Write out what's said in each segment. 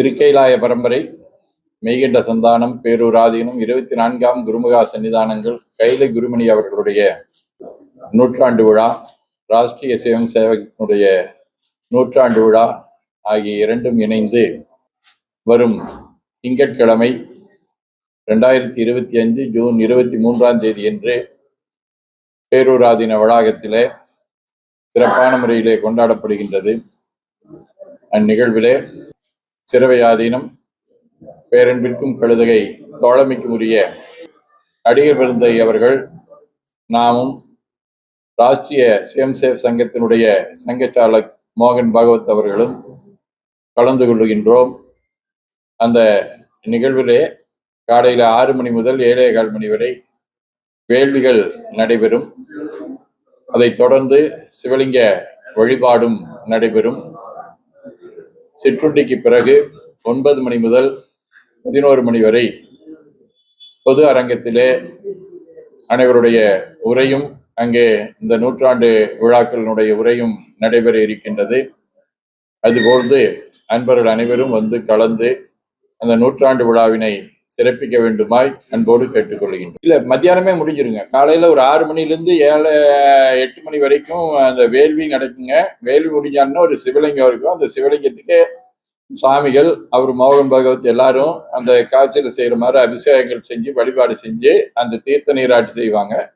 திருக்கைலாய பரம்பரை மெய்கண்ட சந்தானம் பேரூராதீனம் இருபத்தி நான்காம் குருமுகா சன்னிதானங்கள் கைலை குருமணி அவர்களுடைய நூற்றாண்டு விழா ராஷ்டிரிய சேவம் சேவகத்தினுடைய நூற்றாண்டு விழா ஆகிய இரண்டும் இணைந்து வரும் திங்கட்கிழமை ரெண்டாயிரத்தி இருபத்தி அஞ்சு ஜூன் இருபத்தி மூன்றாம் தேதி என்று பேரூராதீன வளாகத்திலே சிறப்பான முறையிலே கொண்டாடப்படுகின்றது. அந்நிகழ்விலே சிறவையாதீனம் பேரன்பிற்கும் கழுதகை தோழமைக்கும் உரிய நடிகர் விருந்தை அவர்கள் நாமும் ராஷ்டிரிய சுயம்சேவ் சங்கத்தினுடைய சங்கச்சாலக் மோகன் பாகவத் அவர்களும் கலந்து கொள்ளுகின்றோம் அந்த நிகழ்விலே காலையில் ஆறு மணி முதல் ஏழே கால் மணி வரை வேள்விகள் நடைபெறும். அதைத் தொடர்ந்து சிவலிங்க வழிபாடும் நடைபெறும். சிற்றுண்டிக்கு பிறகு ஒன்பது மணி முதல் பதினோரு மணி வரை பொது அரங்கத்திலே அனைவருடைய உரையும் அங்கே இந்த நூற்றாண்டு விழாக்களினுடைய உரையும் நடைபெற இருக்கின்றது. அதுபோன்று அன்பர்கள் அனைவரும் வந்து கலந்து அந்த நூற்றாண்டு விழாவினை சிறப்பிக்க வேண்டுமாய் அன்போடு கேட்டுக்கொள்கின்றோம். இல்லை மத்தியானமே முடிஞ்சிருங்க. காலையில் ஒரு ஆறு மணிலேருந்து ஏழு எட்டு மணி வரைக்கும் அந்த வேள்வி நடக்குங்க. வேள்வி முடிஞ்சான்னா ஒரு சிவலிங்கம் இருக்கும். அந்த சிவலிங்கத்துக்கு சாமிகள் அவர் மோகன் பகவத் எல்லாரும் அந்த காய்ச்சல் செய்கிற மாதிரி அபிஷேகங்கள் செஞ்சு வழிபாடு செஞ்சு அந்த தீர்த்த நீராட்டு செய்வாங்க.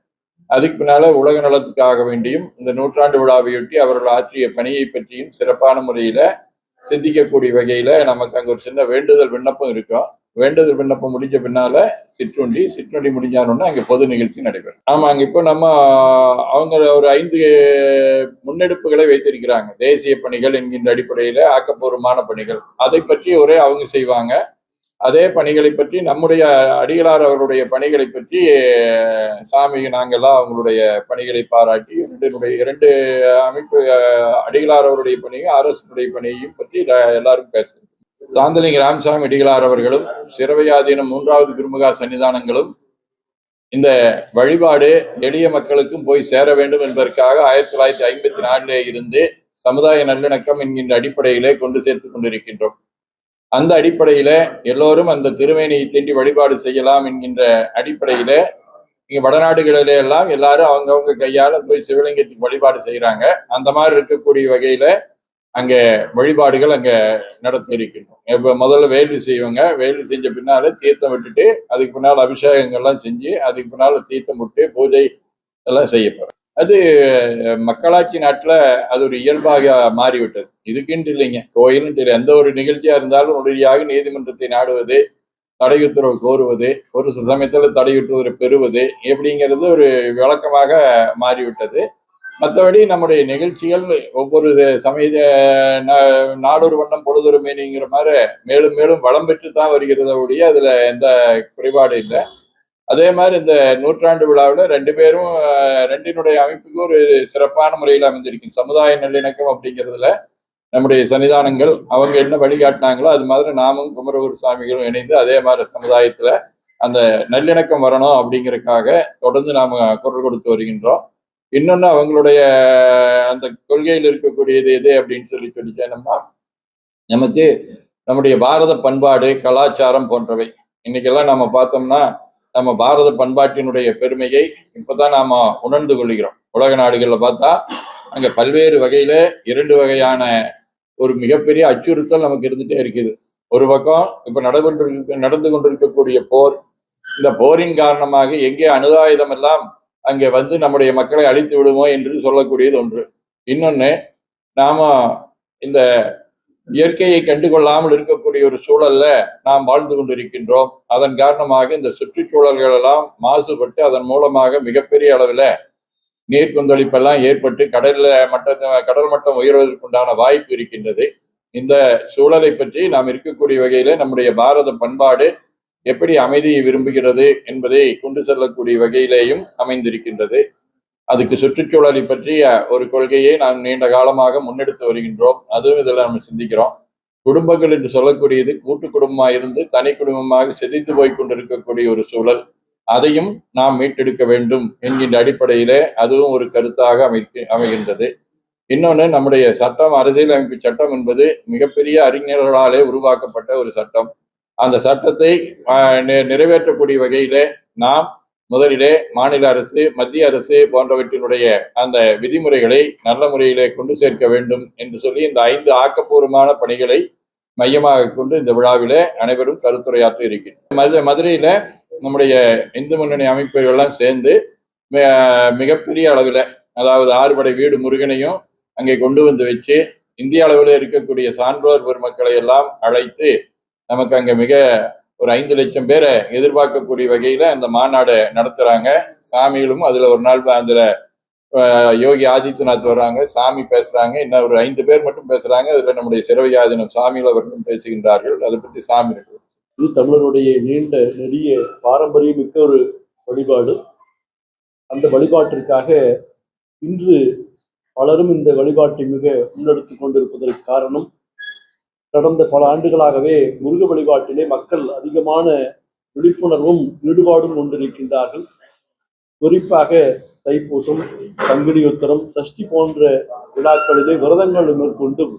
அதுக்கு பின்னால உலக நலத்துக்காக வேண்டியும் இந்த நூற்றாண்டு விழாவையொட்டி அவர்கள் ஆற்றிய பணியை பற்றியும் சிறப்பான முறையில சிந்திக்கக்கூடிய வகையில நமக்கு அங்கே ஒரு சின்ன வேண்டுதல் விண்ணப்பம் இருக்கும். வேண்டுதல் விண்ணப்பம் முடிஞ்ச பின்னால சிற்றுண்டி சிற்றுண்டி முடிஞ்சானோன்னா அங்கே பொது நிகழ்ச்சி நடைபெறும். ஆமா அங்க இப்போ நம்ம அவங்க ஒரு ஐந்து முன்னெடுப்புகளை வைத்திருக்கிறாங்க. தேசிய பணிகள் என்கின்ற அடிப்படையில ஆக்கப்பூர்வமான பணிகள். அதை பற்றி ஒரே அவங்க செய்வாங்க. அதே பணிகளை பற்றி நம்முடைய அடிகளார் அவருடைய பணிகளை பற்றி சாமி நாங்கள்லாம் அவங்களுடைய பணிகளை பாராட்டி இரண்டினுடைய இரண்டு அமைப்பு அடிகளார் அவருடைய பணியும் அரசுடைய பணியையும் பற்றி எல்லாரும் பேசுறோம். சாந்தலிங்க ராமசாமி அடிகளார் அவர்களும் சிறவையாதீனம் மூன்றாவது குருமுகா சன்னிதானங்களும் இந்த வழிபாடு எளிய மக்களுக்கும் போய் சேர வேண்டும் என்பதற்காக ஆயிரத்தி தொள்ளாயிரத்தி ஐம்பத்தி நாலிலே இருந்து சமுதாய நல்லிணக்கம் என்கின்ற அடிப்படையிலே கொண்டு சேர்த்து கொண்டிருக்கின்றோம். அந்த அடிப்படையில எல்லோரும் அந்த திருமேனியை தீண்டி வழிபாடு செய்யலாம் என்கின்ற அடிப்படையில இங்க வடநாடுகளில எல்லாம் எல்லாரும் அவங்கவுங்க கையால போய் சிவலிங்கத்துக்கு வழிபாடு செய்யறாங்க அந்த மாதிரி இருக்கக்கூடிய வகையில அங்கே வழிபாடுகள் அங்கே நடத்தி இருக்கின்றோம் இப்போ முதல்ல வேலி செய்வாங்க. வேலி செஞ்ச பின்னால் தீர்த்தம் விட்டுட்டு அதுக்கு பின்னால் அபிஷேகங்கள்லாம் செஞ்சு அதுக்கு பின்னால் தீர்த்தம் விட்டு பூஜை எல்லாம் செய்யப்படும். அது மக்களாட்சி நாட்டில் அது ஒரு இயல்பாக மாறிவிட்டது. இதுக்குன்ட்டு இல்லைங்க. கோயிலுன்ட்டு இல்லை எந்த ஒரு நிகழ்ச்சியாக இருந்தாலும் உடனடியாக நீதிமன்றத்தை நாடுவது தடை உத்தரவு கோருவது ஒரு சில சமயத்துல தடை உத்தரவு பெறுவது எப்படிங்கிறது ஒரு விளக்கமாக மாறிவிட்டது. மற்றபடி நம்முடைய நிகழ்ச்சிகள் ஒவ்வொரு சமய நா- நாடொரு வண்ணம் பொழுதொரு மீனிங்கிற மாதிரி மேலும் மேலும் வளம் பெற்று தான் வருகிறத ஒழிய அதில் எந்த குறைபாடு இல்லை. அதே மாதிரி இந்த நூற்றாண்டு விழாவில் ரெண்டு பேரும் ரெண்டினுடைய அமைப்புக்கு ஒரு சிறப்பான முறையில் அமைந்திருக்கும். சமுதாய நல்லிணக்கம் அப்படிங்கிறதுல நம்முடைய சன்னிதானங்கள் அவங்க என்ன வழிகாட்டினாங்களோ அது மாதிரி நாமும் குமரகுரு சுவாமிகளும் இணைந்து அதே மாதிரி சமுதாயத்தில் அந்த நல்லிணக்கம் வரணும் அப்படிங்கிறதுக்காக தொடர்ந்து நாம் குரல் கொடுத்து வருகின்றோம். இன்னொன்னு அவங்களுடைய அந்த கொள்கையில் இருக்கக்கூடியது எது அப்படின்னு சொல்லி சொல்லிட்டேனோம்னா நமக்கு நம்முடைய பாரத பண்பாடு கலாச்சாரம் போன்றவை. இன்னைக்கெல்லாம் நம்ம பார்த்தோம்னா நம்ம பாரத பண்பாட்டினுடைய பெருமையை இப்பதான் நாம உணர்ந்து கொள்கிறோம். உலக நாடுகள்ல பார்த்தா அங்க பல்வேறு வகையில இரண்டு வகையான ஒரு மிகப்பெரிய அச்சுறுத்தல் நமக்கு இருந்துட்டே இருக்குது. ஒரு பக்கம் இப்போ நடந்து நடந்து கொண்டிருக்கக்கூடிய போர் இந்த போரின் காரணமாக எங்கே அணுதாயுதம் எல்லாம் அங்கே வந்து நம்முடைய மக்களை அழித்து விடுமோ என்று சொல்லக்கூடியது ஒன்று. இன்னொன்று நாம் இந்த இயற்கையை கண்டுகொள்ளாமல் இருக்கக்கூடிய ஒரு சூழல்ல நாம் வாழ்ந்து கொண்டிருக்கின்றோம். அதன் காரணமாக இந்த சுற்றுச்சூழல்கள் எல்லாம் மாசுபட்டு அதன் மூலமாக மிகப்பெரிய அளவில் நீர் கொந்தளிப்பெல்லாம் ஏற்பட்டு கடல்ல மட்ட கடல் மட்டம் உயர்வதற்குண்டான வாய்ப்பு இருக்கின்றது. இந்த சூழலை பற்றி நாம் இருக்கக்கூடிய வகையில நம்முடைய பாரத பண்பாடு எப்படி அமைதியை விரும்புகிறது என்பதை கொண்டு செல்லக்கூடிய வகையிலேயும் அமைந்திருக்கின்றது. அதுக்கு சுற்றுச்சூழலை பற்றிய ஒரு கொள்கையை நாம் நீண்ட காலமாக முன்னெடுத்து வருகின்றோம். அதுவும் இதில் நம்ம சிந்திக்கிறோம். குடும்பங்கள் என்று சொல்லக்கூடியது கூட்டு குடும்பமாக இருந்து தனி குடும்பமாக சிதைந்து போய் கொண்டிருக்கக்கூடிய ஒரு சூழல். அதையும் நாம் மீட்டெடுக்க வேண்டும் என்கின்ற அடிப்படையிலே அதுவும் ஒரு கருத்தாக அமைத்து அமைகின்றது. இன்னொன்று நம்முடைய சட்டம் அரசியலமைப்பு சட்டம் என்பது மிகப்பெரிய அறிஞர்களாலே உருவாக்கப்பட்ட ஒரு சட்டம். அந்த சட்டத்தை நிறைவேற்றக்கூடிய வகையிலே நாம் முதலிலே மாநில அரசு மத்திய அரசு போன்றவற்றினுடைய அந்த விதிமுறைகளை நல்ல முறையிலே கொண்டு சேர்க்க வேண்டும் என்று சொல்லி இந்த ஐந்து ஆக்கப்பூர்வமான பணிகளை மையமாக கொண்டு இந்த விழாவிலே அனைவரும் கருத்துரையாற்ற இருக்கின்றனர் மது மதுரையில நம்முடைய இந்து முன்னணி அமைப்புகள்லாம் சேர்ந்து மிகப்பெரிய அளவில் அதாவது ஆறுபடை வீடு முருகனையும் அங்கே கொண்டு வந்து வச்சு இந்திய அளவில் இருக்கக்கூடிய சான்றோர் பெருமக்களை எல்லாம் அழைத்து நமக்கு அங்கே மிக ஒரு ஐந்து லட்சம் பேரை எதிர்பார்க்கக்கூடிய வகையில அந்த மாநாடு நடத்துறாங்க. சாமிகளும் அதுல ஒரு நாள் அதில் யோகி ஆதித்யநாத் வர்றாங்க. சாமி பேசுறாங்க. இன்னும் ஒரு ஐந்து பேர் மட்டும் பேசுறாங்க. அதில் நம்முடைய சிறவையாதினம் சாமிகள் அவர்களும் பேசுகின்றார்கள். அதை பற்றி சாமி இருக்கு. இது தமிழருடைய நீண்ட நெடிய பாரம்பரியம் மிக்க ஒரு வழிபாடு. அந்த வழிபாட்டிற்காக இன்று பலரும் இந்த வழிபாட்டை மிக முன்னெடுத்து கொண்டிருப்பதற்கு காரணம் கடந்த பல ஆண்டுகளாகவே முருக வழிபாட்டிலே மக்கள் அதிகமான விழிப்புணர்வும் ஈடுபாடும் கொண்டிருக்கின்றார்கள் குறிப்பாக தைப்பூசம் பங்குனி உத்தரம் சஷ்டி போன்ற விழாக்களிலே விரதங்கள் மேற்கொண்டும்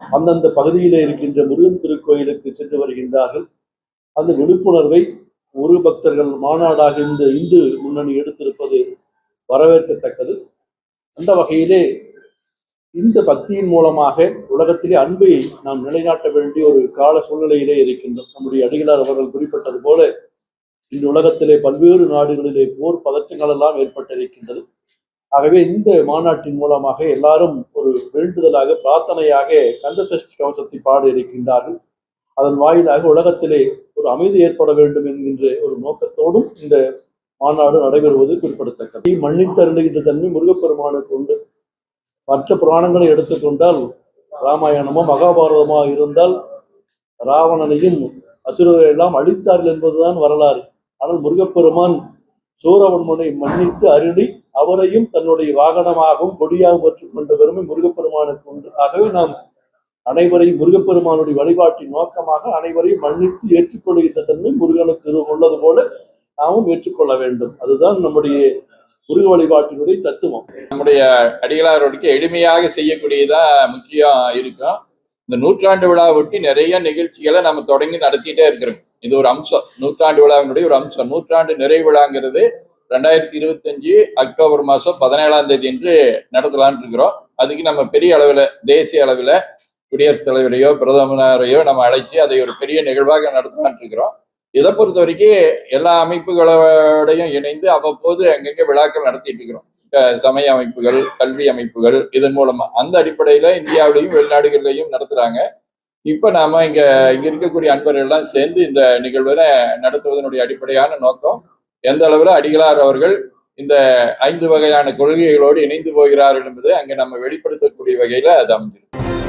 அந்தந்த பகுதியிலே இருக்கின்ற முருகன் திருக்கோயிலுக்கு சென்று வருகின்றார்கள். அந்த விழிப்புணர்வை ஒரு பக்தர்கள் மாநாடாக இந்த இந்து முன்னணி எடுத்திருப்பது வரவேற்கத்தக்கது. அந்த வகையிலே இந்த பக்தியின் மூலமாக உலகத்திலே அன்பை நாம் நிலைநாட்ட வேண்டிய ஒரு கால சூழ்நிலையிலே இருக்கின்றோம். நம்முடைய அடிகளார் அவர்கள் குறிப்பிட்டது போல இந்த உலகத்திலே பல்வேறு நாடுகளிலே போர் பதற்றங்கள் எல்லாம் ஏற்பட்டிருக்கின்றது. ஆகவே இந்த மாநாட்டின் மூலமாக எல்லாரும் ஒரு வேண்டுதலாக பிரார்த்தனையாக கந்த சஷ்டி கவசத்தை பாட இருக்கின்றார்கள். அதன் வாயிலாக உலகத்திலே ஒரு அமைதி ஏற்பட வேண்டும் என்கின்ற ஒரு நோக்கத்தோடும் இந்த மாநாடு நடைபெறுவது குறிப்பிடத்தக்கது. மன்னித்தருளுகின்ற தன்மை முருகப்பெருமானுக்கு உண்டு. மற்ற புராணங்களை எடுத்துக்கொண்டால் ராமாயணமோ மகாபாரதமோ இருந்தால் ராவணனையும் அசுரரை எல்லாம் அழித்தார்கள் என்பதுதான் வரலாறு. ஆனால் முருகப்பெருமான் சூரவன்மனை மன்னித்து அருளி அவரையும் தன்னுடைய வாகனமாகவும் கொடியாகவும் ஏற்றுக்கொண்ட பெருமை முருகப்பெருமானுக்கு உண்டு. ஆகவே நாம் அனைவரையும் முருகப்பெருமானுடைய வழிபாட்டின் நோக்கமாக அனைவரையும் மன்னித்து ஏற்றுக்கொள்கின்ற தன்மை முருகனுக்கு உள்ளது போல நாமும் ஏற்றுக்கொள்ள வேண்டும். அதுதான் நம்முடைய முருக வழிபாட்டினுடைய தத்துவம். நம்முடைய அடிகளாரோடுக்கு எளிமையாக செய்யக்கூடியதா முக்கியம் இருக்கும் இந்த நூற்றாண்டு விழா ஒட்டி நிறைய நிகழ்ச்சிகளை நம்ம தொடங்கி நடத்திட்டே இருக்கிறோம். இது ஒரு அம்சம். நூற்றாண்டு விழாவினுடைய ஒரு அம்சம். நூற்றாண்டு நிறைவு விழாங்கிறது ரெண்டாயிரத்தி இருபத்தஞ்சு அக்டோபர் மாதம் பதினேழாம் தேதி என்று நடத்தலான் இருக்கிறோம். அதுக்கு நம்ம பெரிய அளவில் தேசிய அளவில் குடியரசுத் தலைவரையோ பிரதமரையோ நம்ம அழைச்சி அதை ஒரு பெரிய நிகழ்வாக நடத்தலான் இருக்கிறோம். இதை பொறுத்த வரைக்கும் எல்லா அமைப்புகளோடையும் இணைந்து அவ்வப்போது அங்கங்கே விழாக்கள் நடத்திட்டு இருக்கிறோம் சமய அமைப்புகள் கல்வி அமைப்புகள் இதன் மூலமா அந்த அடிப்படையில இந்தியாவிலையும் வெளிநாடுகள்லையும் நடத்துறாங்க. இப்ப நாம இங்க இங்க இருக்கக்கூடிய அன்பர்கள் எல்லாம் சேர்ந்து இந்த நிகழ்வை நடத்துவதனுடைய அடிப்படையான நோக்கம் எந்த அளவுல அடிகளார் அவர்கள் இந்த ஐந்து வகையான கொள்கைகளோடு இணைந்து போகிறார்கள் என்பது அங்க நம்ம வெளிப்படுத்தக்கூடிய வகையில அது அமைஞ்சிருக்கு.